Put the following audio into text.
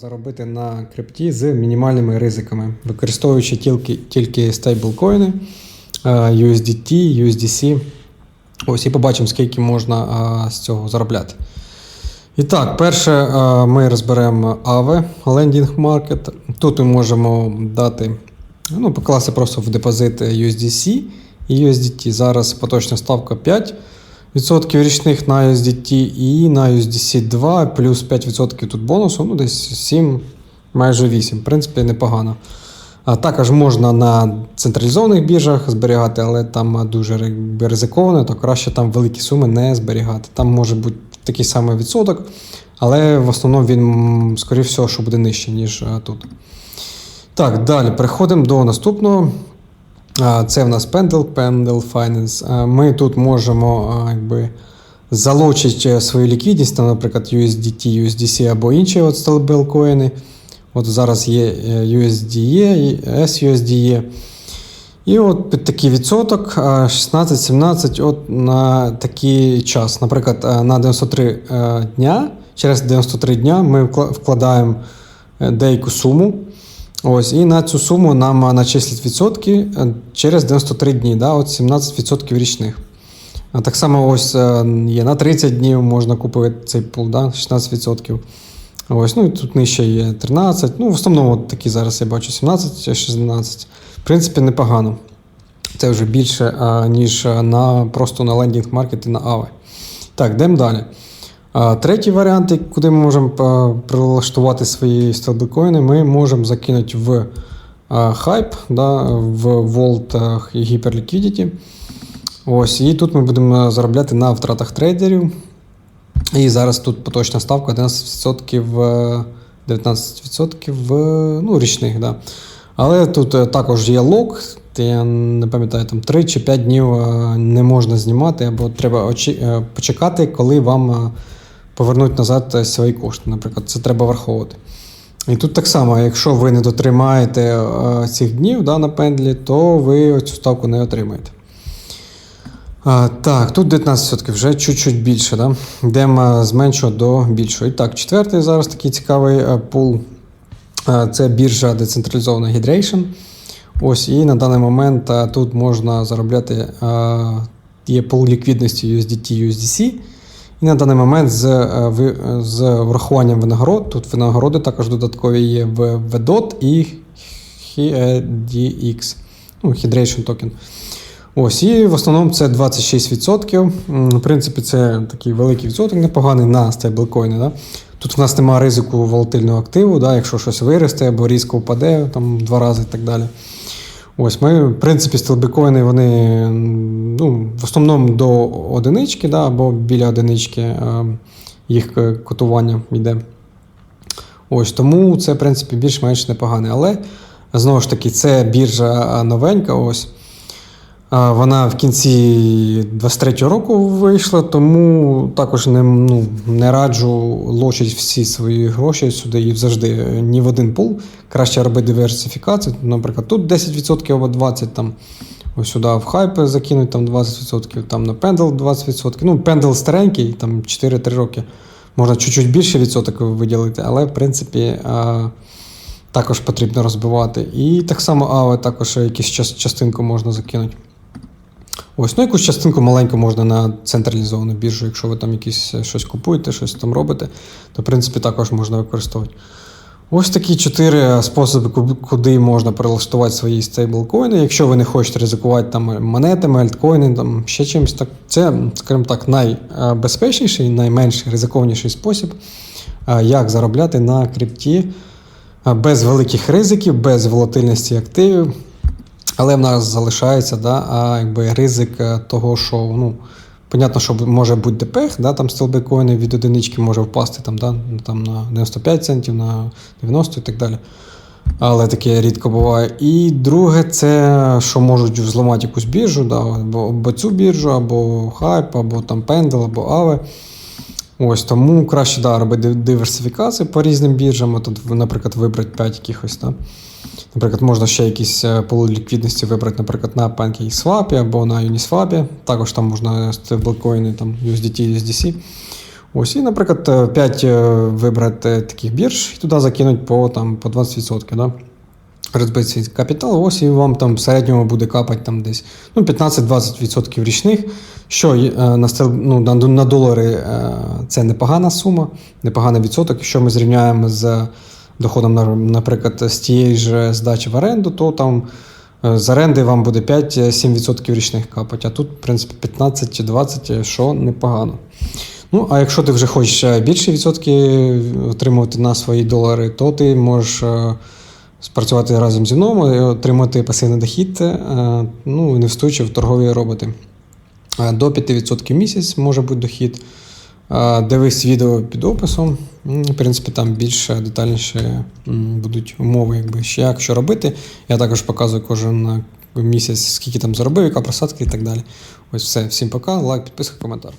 заробити на крипті з мінімальними ризиками, використовуючи тільки, тільки стейблкоїни, USDT, USDC. Ось і побачимо, скільки можна з цього заробляти. І так, перше ми розберемо AVE Lending Market. Тут ми можемо дати, ну, покласти просто в депозит USDC і USDT. Зараз поточна ставка 5%. Відсотків річних на USDT і на USDC 2, плюс 5% тут бонусу, ну десь 7, майже 8. В принципі, непогано. А також можна на централізованих біржах зберігати, але там дуже ризиковано, то краще там великі суми не зберігати. Там може бути такий самий відсоток, але в основному він, скоріше всього, що буде нижче, ніж тут. Так, далі переходимо до наступного. Це в нас Pendle, Pendle Finance. Ми тут можемо якби, залучити свою ліквідність, там, наприклад, USDT, USDC або інші от стейблкоїни. От зараз є е, USDE, SUSDE. І от під такий відсоток 16-17 от на такий час. Наприклад, на 93 е, дня, через 93 дня ми вкладаємо е, деяку суму. Ось, і на цю суму нам начислять відсотки е, через 93 дні, да, от 17% річних. А так само ось е, є на 30 днів можна купити цей пул, да, 16%. Ось, ну і тут нижче є 13. Ну, в основному от такі зараз я бачу 17, 16. В принципі, непогано. Це вже більше, ніж на, просто на лендінг маркеті на AVE. Так, йдемо далі. Третій варіант, куди ми можемо прилаштувати свої стейблкоїни, ми можемо закинути в хайп, да, в Volt і Hyperliquidity. Ось, і тут ми будемо заробляти на втратах трейдерів. І зараз тут поточна ставка 11%, е, 19% в, ну, річних. Да. Але тут е, також є лок, я не пам'ятаю, там 3 чи 5 днів не можна знімати, або треба очі, е, почекати, коли вам е, повернуть назад е, свої кошти. Наприклад, це треба враховувати. І тут так само, якщо ви не дотримаєте е, цих днів да, на пендлі, то ви цю ставку не отримаєте. А, так, тут 19% вже чуть-чуть більше. Да? Йдемо з меншого до більшого. І так, четвертий зараз такий цікавий е, пул. Це біржа децентралізована Hydration. Ось, і на даний момент тут можна заробляти є пул ліквідності USDT, USDC. І на даний момент з, е, е, з врахуванням винагород, тут винагороди також додаткові є в VDOT і HDX, ну, Hydration токен. Ось, і в основному це 26%. В принципі, це такий великий відсоток, непоганий на стейблкоїни. Да? Тут в нас немає ризику волатильного активу, да? якщо щось виросте або різко впаде там, два рази і так далі. Ось ми, в принципі, стелбікоїни вони ну, в основному до одинички, да? або біля одинички е, їх е, котування йде. Ось тому це, в принципі, більш-менш непогане. Але знову ж таки, це біржа новенька. Ось. Вона в кінці 23-го року вийшла, тому також не, ну, не раджу лочити всі свої гроші сюди і завжди ні в один пул. Краще робити диверсифікацію. Наприклад, тут 10% або 20%, там, ось сюди в хайп закинуть там 20%, там на пендл 20%. Ну, пендл старенький, там 4-3 роки. Можна чуть-чуть більше відсоток виділити, але в принципі. Також потрібно розбивати. І так само АВЕ також якусь час- частинку можна закинути. Ось, ну якусь частинку маленьку можна на централізовану біржу, якщо ви там якісь е, щось купуєте, щось там робите, то в принципі також можна використовувати. Ось такі чотири способи, куди можна прилаштувати свої стейблкоїни. Якщо ви не хочете ризикувати там монетами, альткоїни, там ще чимось, так це, скажімо так, найбезпечніший, найменш ризикованіший спосіб, е, як заробляти на крипті без великих ризиків, без волатильності активів. Але в нас залишається да, якби ризик е, того, що ну, понятно, що може бути депех, да, там столбикоїни від одинички може впасти там, да, там, на 95 центів, на 90 і так далі. Але таке рідко буває. І друге, це що можуть взламати якусь біржу, да, або, або цю біржу, або хайп, або там Pendle, або Aave. Ось тому краще да, робити диверсифікацію по різним біржам. Тут, наприклад, вибрати 5 якихось. Да. Наприклад, можна ще якісь е, ліквідності вибрати, наприклад, на PancakeSwap або на Uniswap. Також там можна стейблкоїни, там USDT, USDC. Ось, і, наприклад, 5 вибрати таких бірж і туди закинуть по, там, по 20%. Да? Розбити свій капітал, ось і вам там в середньому буде капати там десь ну, 15-20% річних, що е, на, ну, на, долари е, це непогана сума, непоганий відсоток. Якщо ми зрівняємо з доходом, наприклад, з тієї ж здачі в оренду, то там е, з оренди вам буде 5-7% річних капать, а тут, в принципі, 15 чи 20, що непогано. Ну, а якщо ти вже хочеш е, більші відсотки отримувати на свої долари, то ти можеш спрацювати разом зі мною і отримати пасивний дохід, е, ну, інвестуючи в торгові роботи. Е, До 5% в місяць може бути дохід. Е, Дивись відео під описом. В принципі, там більше детальніше будуть умови, якби ще як що робити. Я також показую кожен місяць, скільки там заробив, яка просадка і так далі. Ось все. Всім пока, лайк, підписка, коментар.